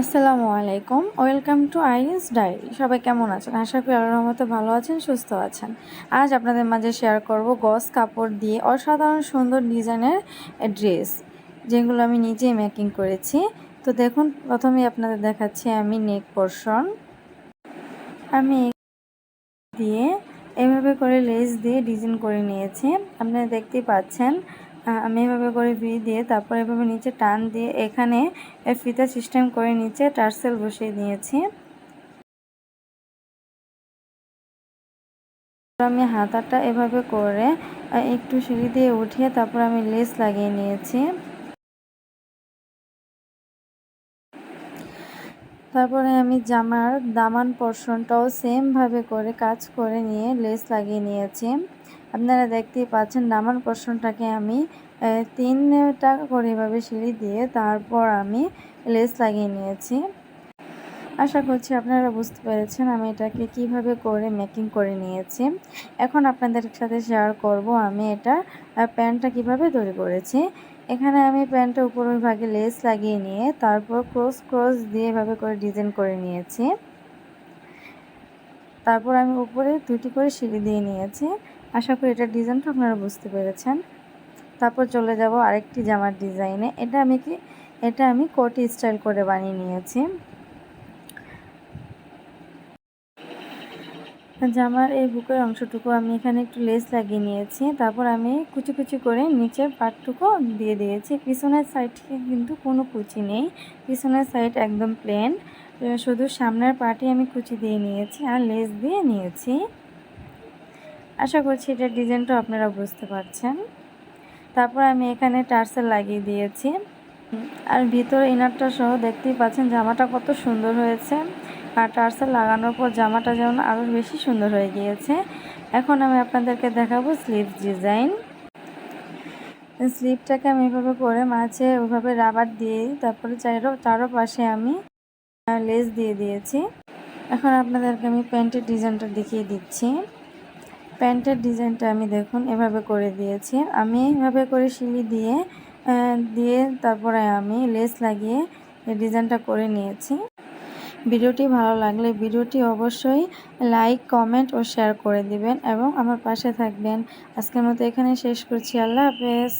আসসালামু আলাইকুম। Welcome to Iris diary. সবাই কেমন আছেন? আশা করি আল্লাহর মতো ভালো আছেন, সুস্থ আছেন। আজ আপনাদের মাঝে শেয়ার করব গস কাপড় দিয়ে অসাধারণ সুন্দর ডিজাইনের ড্রেস যেগুলো আমি নিজেই মেকিং করেছি। তো দেখুন প্রথমে আপনাদের দেখাচ্ছি আমি নেক পোর্শন আমি দিয়ে এভাবে করে লেস দিয়ে ডিজাইন করে নিয়েছি। আপনারা দেখতেই পাচ্ছেন আমি এভাবে করে ভি দিয়ে তারপর এভাবে নিচে টান দিয়ে এখানে ফিতা সিস্টেম করে নিচে টার্সেল বসিয়ে দিয়েছি। আমি হাতাটা এভাবে করে একটু সিঁড়ি দিয়ে উঠিয়ে তারপর আমি লেস লাগিয়ে নিয়েছি। তারপরে আমি জামার দামান পোর্শনটাও সেমভাবে করে কাজ করে নিয়ে লেস লাগিয়ে নিয়েছি। আপনারা দেখতেই পাচ্ছেন দামান পোর্শনটাকে আমি তিনটা করে এভাবে সিঁড়ি দিয়ে তারপর আমি লেস লাগিয়ে নিয়েছি। আশা করছি আপনারা বুঝতে পেরেছেন আমি এটাকে কীভাবে করে মেকিং করে নিয়েছি। এখন আপনাদের সাথে শেয়ার করব আমি এটা প্যান্টটা কীভাবে তৈরি করেছি। এখানে আমি প্যান্টটা উপরের ভাগে লেস লাগিয়ে নিয়ে তারপর ক্রস ক্রস দিয়ে এভাবে করে ডিজাইন করে নিয়েছি। তারপর আমি উপরে দুটি করে সিঁড়ি দিয়ে নিয়েছি। আশা করি এটার ডিজাইনটা আপনারা বুঝতে পেরেছেন। তারপর চলে যাব আরেকটি জামার ডিজাইনে। এটা আমি কি, এটা আমি কোটি স্টাইল করে বানিয়ে নিয়েছি। জামার এই বুকের অংশটুকু আমি এখানে একটু লেস লাগিয়ে নিয়েছি। তারপর আমি কুচি কুচি করে নিচের পাটটুকু দিয়ে দিয়েছি। পিছনের সাইডে কিন্তু কোনো কুচি নেই। পিছনের সাইড একদম প্লেন। শুধু সামনের পাটি আমি কুচি দিয়ে নিয়েছি আর লেস দিয়ে নিয়েছি। আশা করছি এটার ডিজাইনটা আপনারা বুঝতে পারছেন। তারপর আমি এখানে টার্সেল লাগিয়ে দিয়েছি। আর ভিতরে ইনারটা সহ দেখতেই পাচ্ছেন জামাটা কত সুন্দর হয়েছে। আর টার্সেল লাগানোর পর জামাটা যেমন আরও বেশি সুন্দর হয়ে গিয়েছে। এখন আমি আপনাদেরকে দেখাবো স্লিভ ডিজাইন। স্লিভটাকে আমি এভাবে করে মাঝে ওইভাবে রাবার দিয়ে, তারপরে চারো পাশে আমি লেস দিয়ে দিয়েছি। এখন আপনাদেরকে আমি প্যান্টের ডিজাইনটা দেখিয়ে দিচ্ছি। প্যান্টের ডিজাইনটা আমি দেখুন এভাবে করে দিয়েছি। আমি এভাবে করে সিলি দিয়ে দিয়ে তারপরে আমি লেস লাগিয়ে ডিজাইনটা করে নিয়েছি। ভিডিওটি ভালো লাগলে ভিডিওটি অবশ্যই লাইক, কমেন্ট ও শেয়ার করে দিবেন এবং আমার পাশে থাকবেন। আজকের মতো এখানে শেষ করছি। আল্লাহ হাফেজ।